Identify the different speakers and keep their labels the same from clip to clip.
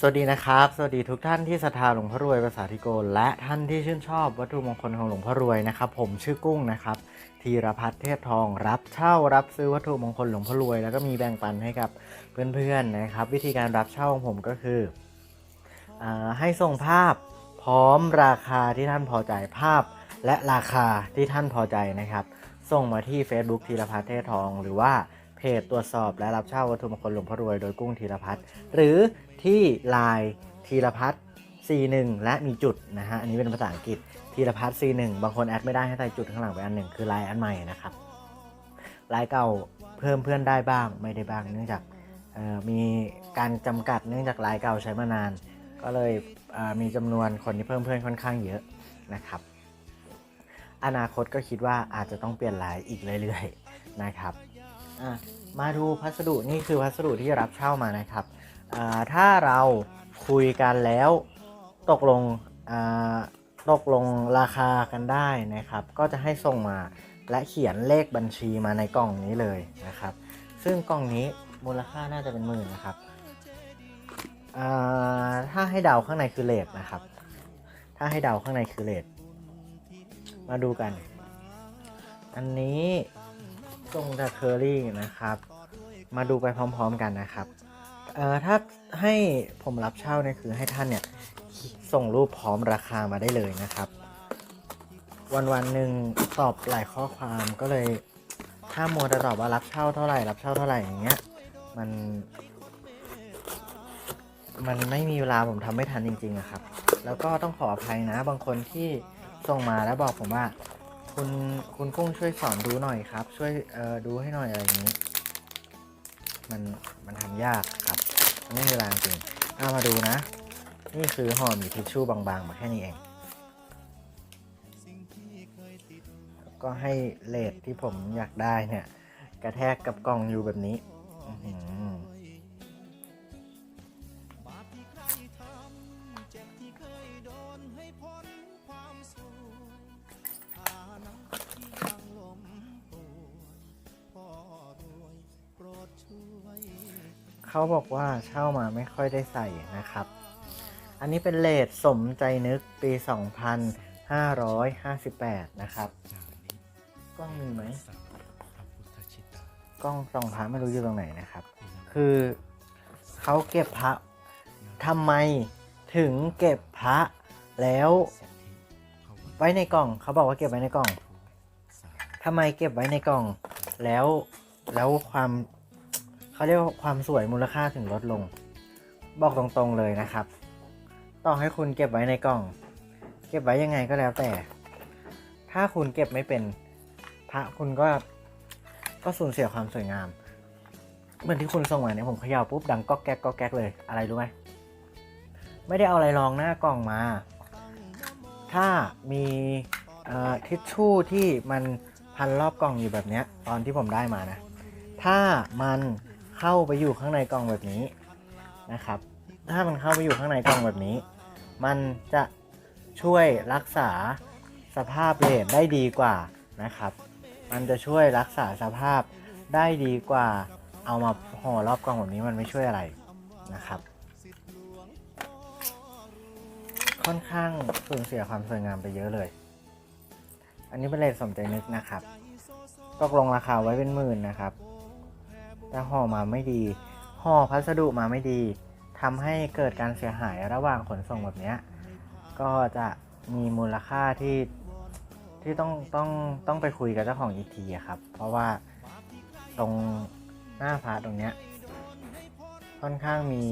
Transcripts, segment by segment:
Speaker 1: สวัสดีนะครับ สวัสดีทุกท่านที่ศรัทธาหลวงพ่อรวยภาษาธิโกและท่านที่ชื่นชอบวัตถุมงคลของหลวงพ่อรวยนะครับ ผมชื่อกุ้งนะครับธีรพัฒน์เทพทอง รับเช่ารับซื้อวัตถุมงคลหลวงพ่อรวย แล้วก็มีแบ่งปันให้กับเพื่อนๆนะครับ วิธีการรับเช่าของผมก็คืออให้ส่งภาพพร้อมราคาที่ท่านพอใจภาพและราคาที่ท่านพอใจนะครับ ส่งมาที่ Facebook ธีรพัฒน์เทพทอง หรือว่าเพจตรวจสอบและรับเช่าวัตถุมงคลหลวงพ่อรวยโดยกุ้งธีรพัฒน์หรือ ที่ Line ธีรพัฒน์ C1 และมีจุดนะฮะ อันนี้เป็นภาษาอังกฤษธีรพัฒน์ C1 บางคนแอดไม่ได้ให้ใส่จุดข้างหลังไปอันหนึ่งคือลน์อันใหม่นะครับลน์เก่าเพิ่มเพื่อนได้บ้างไม่ได้บ้าง เนื่องจากมีการจำกัดเนื่องจากลน์เก่าใช้มานาน ก็เลยเมีจำนวนคนที่เพิ่มเพื่อนค่อนข้างเยอะนะครับ อนาคตก็คิดว่าอาจจะต้องเปลี่ยนลน์อีกเรื่อยๆนะครับมาดูพัสดุนี่คือพัสดุที่รับเช่ามานะครับ ถ้าเราคุยกันแล้วตกลงตกลงราคากันได้นะครับ ก็จะให้ส่งมาและเขียนเลขบัญชีมาในกล่องนี้เลยนะครับ ซึ่งกล่องนี้มูลค่าน่าจะเป็นหมื่นนะครับถ้าให้เดาข้างในคือเลทนะครับ ถ้าให้เดาข้างในคือเลทมาดูกัน อันนี้ทรงจากเคอรี่นะครับ มาดูไปพร้อมๆกันนะครับ เอ่อถ้าให้ผมรับเช่าเนี่ยคือให้ท่านเนี่ยส่งรูปพร้อมราคามาได้เลยนะครับ วันวันหนึ่งตอบหลายข้อความก็เลยถ้ามัวแต่ตอบว่ารับเช่าเท่าไหร่ รับเช่าเท่าไหร่อย่างเงี้ยมัน มันไม่มีเวลาผมทำไม่ทันจริงๆอะครับ แล้วก็ต้องขออภัยนะ บางคนที่ส่งมาแล้วบอกผมว่า คุณคุณกุ้งช่วยสอนดูหน่อยครับ ช่วยเออดูให้หน่อยอะไรอย่างนี้ มันมันทำยากครับ ไม่มีเวลาจริงเอามาดูนะ นี่คือห่อหมีทิชชู่บางๆ มาแค่นี้เอง ก็ให้เลทที่ผมอยากได้เนี่ย กระแทกกับกล่องอยู่แบบนี้ อื้ เขาบอกว่าเช่ามาไม่ค่อยได้ใส่นะครับ อันนี้เป็นเลทสมใจนึกปี 2558 นะครับ กล้องมีไหมกล้องส่องพระไม่รู้อยู่ตรงไหนนะครับ คือเขาเก็บพระทำไมถึงเก็บพระแล้วไว้ในกล่องเขาบอกว่าเก็บไว้ในกล่องทำไมเก็บไว้ในกล่อง แล้วแล้วความ เขาเรียกว่าความสวยมูลค่าถึงลดลง บอกตรงๆเลยนะครับ ต่อให้คุณเก็บไว้ในกล่อง เก็บไว้ยังไงก็แล้วแต่ ถ้าคุณเก็บไม่เป็นพระคุณก็ก็สูญเสียความสวยงาม เหมือนที่คุณส่งมาเนี่ยผมเขย่าปุ๊บดังก๊อกแก๊กก๊อกแก๊กเลยอะไรรู้ไหมไม่ได้เอาอะไรรองหน้ากล่องมา ถ้ามีทิชชู่ที่มันพันรอบกล่องอยู่แบบเนี้ยตอนที่ผมได้มานะ ถ้ามัน เข้าไปอยู่ข้างในกล่องแบบนี้นะครับ ถ้ามันเข้าไปอยู่ข้างในกล่องแบบนี้ มันจะช่วยรักษาสภาพเลนได้ดีกว่านะครับ มันจะช่วยรักษาสภาพได้ดีกว่า เอามาห่อรอบกล่องแบบนี้มันไม่ช่วยอะไรนะครับ ค่อนข้างสูญเสียความสวยงามไปเยอะเลย อันนี้เป็นเลทสมใจนึกนะครับตกลงราคาไว้เป็นหมื่นนะครับ แต่ห่อมาไม่ดี ห่อพัสดุมาไม่ดีทำให้เกิดการเสียหายระหว่างขนส่งแบบนี้ก็จะมีมูลค่าที่ที่ต้องต้องต้องไปคุยกับเจ้าของอีกทีครับ เพราะว่าตรงหน้าพาร์ตรงเนี้ยค่อนข้างมี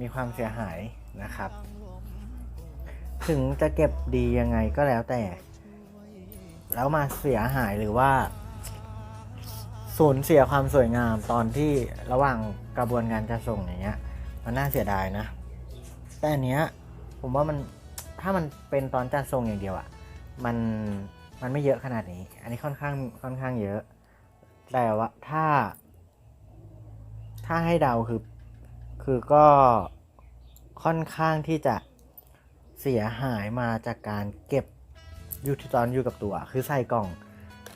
Speaker 1: มีความเสียหายนะครับ ถึงจะเก็บดียังไงก็แล้วแต่ แล้วมาเสียหายหรือว่า สูญเสียความสวยงามตอนที่ระหว่างกระบวนการจะส่งอย่างเงี้ย มันน่าเสียดายนะ แต่อันเนี้ยผมว่ามันถ้ามันเป็นตอนจัดส่งอย่างเดียวอะ่ะมันมันไม่เยอะขนาดนี้ อันนี้ค่อนข้างค่อนข้างเยอะ แต่ว่าถ้า ถ้าให้เดาคือคือก็ค่อนข้างที่จะเสียหายมาจากการเก็บอยู่ที่ตอนอยู่กับตัว คือใส่กล่อง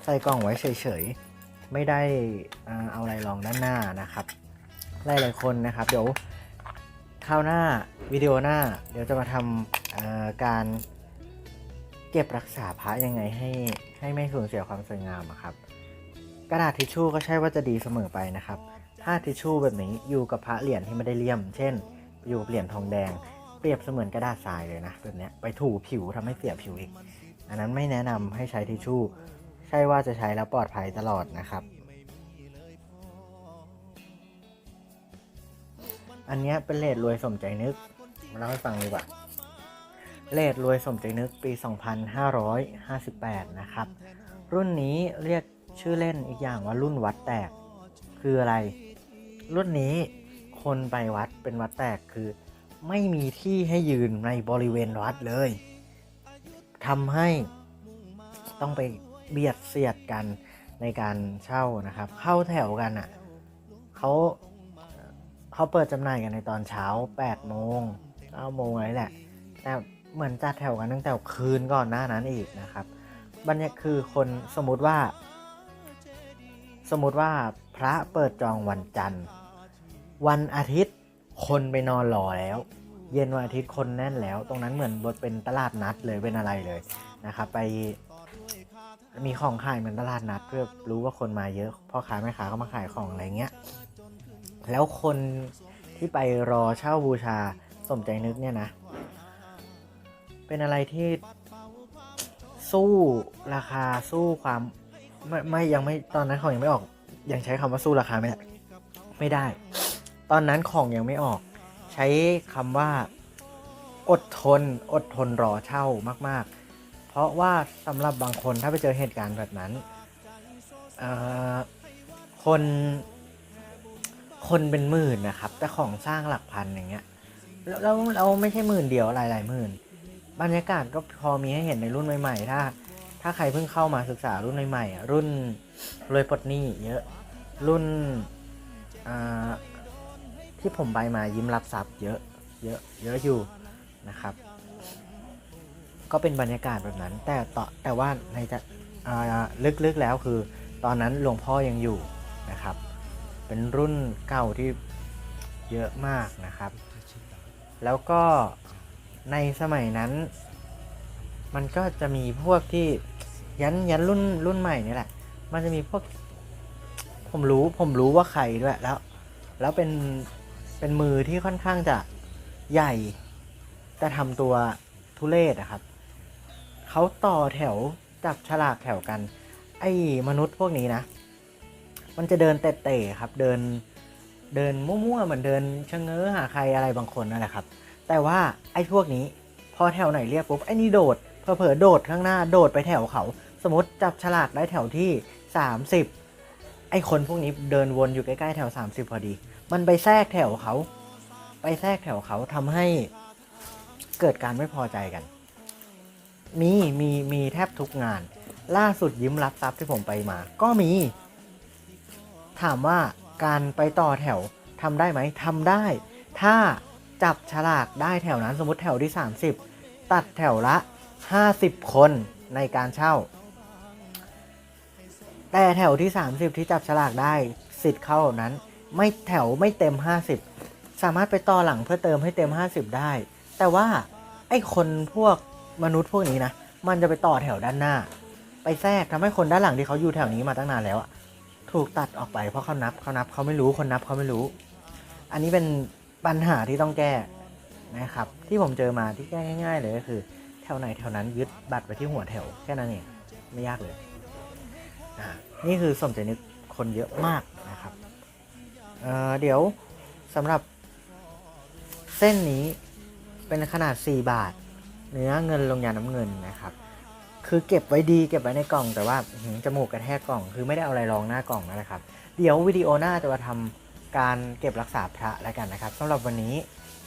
Speaker 1: ใส่กล่องไว้เฉยๆ ไม่ได้เอาอะไรรองด้านหน้านะครับหลายๆคนนะครับ เดี๋ยวคราวหน้าวิดีโอหน้า เดี๋ยวจะมาทำการเก็บรักษาพระยังไงให้ให้ไม่สูญเสียความสวยงามครับ กระดาษทิชชู่ก็ใช่ว่าจะดีเสมอไปนะครับถ้าทิชชู่แบบนี้อยู่กับพระเหรียญที่ไม่ได้เลี่ยม เช่น อยู่กับเหรียญทองแดง เปรียบเสมือนกระดาษทรายเลยนะแบบนี้ไปถูผิวทำให้เสียผิวอีก อันนั้นไม่แนะนำให้ใช้ทิชชู่ ใช่ว่าจะใช้แล้วปลอดภัยตลอดนะครับ อันนี้เป็นเลดรวยสมใจนึกมาเล่าให้ฟังดีกว่าเลดรวยสมใจนึกปี 2558 นะครับ รุ่นนี้เรียกชื่อเล่นอีกอย่างว่ารุ่นวัดแตก คืออะไร รุ่นนี้คนไปวัดเป็นวัดแตกคือ ไม่มีที่ให้ยืนในบริเวณวัดเลยทำให้ต้องไป เบียดเสียดกันในการเช่านะครับ เข้าแถวกันอะเขาเขาเปิดจำหน่ายกันในตอนเช้า8โมง9โมงอะไรแหละ แต่เหมือนจัดแถวกันตั้งแต่คืนก่อนหน้านั้นอีกนะครับ บรรยากคือคนสมมติว่า สมมติว่าพระเปิดจองวันจันทร์ วันอาทิตย์คนไปนอนรอแล้ว เย็นวันอาทิตย์คนแน่นแล้ว ตรงนั้นเหมือนบทเป็นตลาดนัดเลยเป็นอะไรเลยนะครับ ไป มีของขายเหมือนตลาดนัดเพื่อรู้ว่าคนมาเยอะพ่อค้าแม่ค้าก็มาขายของอะไรเงี้ยแล้วคนที่ไปรอเช่าบูชาสมใจนึกเนี่ยนะ เป็นอะไรที่สู้ราคาสู้ความไม่ไม่ยังไม่ตอนนั้นของยังไม่ออก ยังใช้คำว่าสู้ราคาไม่ได้ไม่ได้ ตอนนั้นของยังไม่ออก ใช้คำว่า อดทน อดทนรอเช่ามาก ๆ เพราะว่าสำหรับบางคนถ้าไปเจอเหตุการณ์แบบนั้นคนคนเป็นหมื่นนะครับ แต่ของสร้างหลักพันอย่างเงี้ยแล้วเราไม่ใช่หมื่นเดียวหลายหลายหมื่น บรรยากาศก็พอมีให้เห็นในรุ่นใหม่ๆถ้า ถ้าใครเพิ่งเข้ามาศึกษารุ่นใหม่ๆรุ่นรวยปลดหนี้เยอะรุ่นที่ผมไปมายิ้มรับทรัพย์เยอะเยอะเยอะอยู่นะครับ ก็เป็นบรรยากาศแบบนั้น แต่ต่อแต่ว่าในจะลึกๆแล้วคือ ตอนนั้นหลวงพ่อยังอยู่นะครับ เป็นรุ่นเก่าที่เยอะมากนะครับ แล้วก็ในสมัยนั้น มันก็จะมีพวกที่ยันยันรุ่นรุ่นใหม่นี่แหละ มันจะมีพวก ผมรู้ผมรู้ว่าใครด้วยแล้ว แล้วเป็นเป็นมือที่ค่อนข้างจะใหญ่ แต่ทำตัวทุเลศอะครับ เขาต่อแถวจับฉลากแถวกัน ไอ้มนุษย์พวกนี้นะ มันจะเดินเตะๆครับเดินเดินมั่วๆเหมือนเดินชะเง้อหาใครอะไรบางคนนั่นแหละครับ แต่ว่าไอ้พวกนี้พอแถวไหนเรียกปุ๊บไอ้นี่โดดเผลอๆโดดข้างหน้าโดดไปแถวเขา สมมติจับฉลากได้แถวที่ 30 ไอ้คนพวกนี้เดินวนอยู่ใกล้ๆแถว 30 พอดี มันไปแทรกแถวเขา ไปแทรกแถวเขาทำให้เกิดการไม่พอใจกัน มีมีมีแทบทุกงาน ล่าสุดยิ้มรับทรัพย์ที่ผมไปมา ก็มี ถามว่าการไปต่อแถวทำได้ไหมทำได้ ถ้าจับฉลากได้แถวนั้นสมมติแถวที่ 30 ตัดแถวละ 50 คนในการเช่า แต่แถวที่ 30 ที่จับฉลากได้สิทธิ์เข้านั้น ไม่แถวไม่เต็ม 50 สามารถไปต่อหลังเพื่อเติมให้เต็ม 50 ได้ แต่ว่าไอ้คนพวก มนุษย์พวกนี้นะ มันจะไปต่อแถวด้านหน้า ไปแทรกทำให้คนด้านหลังที่เขาอยู่แถวนี้มาตั้งนานแล้วอะถูกตัดออกไปเพราะเขานับเขานับเขาไม่รู้คนนับเขาไม่รู้ อันนี้เป็นปัญหาที่ต้องแก้นะครับ ที่ผมเจอมาที่แก้ง่าย ๆ เลยก็คือ แถวไหนแถวนั้นยึดบัตรไปที่หัวแถวแค่นั้นเองไม่ยากเลยนี่คือสมใจนึกคนเยอะมากนะครับเเดี๋ยวสำหรับเส้นนี้เป็นขนาด 4 บาท เนื้อเงินลงยาน้ำเงินนะครับ คือเก็บไว้ดีเก็บไว้ในกล่อง แต่ว่าจมูกกระแทกกล่อง คือไม่ได้เอาอะไรรองหน้ากล่องนะครับ เดี๋ยววิดีโอหน้าจะมาทำการเก็บรักษาพระแล้วกันนะครับสำหรับวันนี้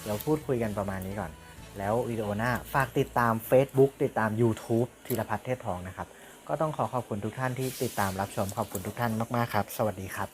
Speaker 1: เดี๋ยวพูดคุยกันประมาณนี้ก่อน แล้ววิดีโอหน้าฝากติดตาม Facebook ติดตาม YouTube ธีรพัฒน์เทพทองนะครับ ก็ต้องขอขอบคุณทุกท่านที่ติดตามรับชมขอบคุณทุกท่านมากๆครับ สวัสดีครับ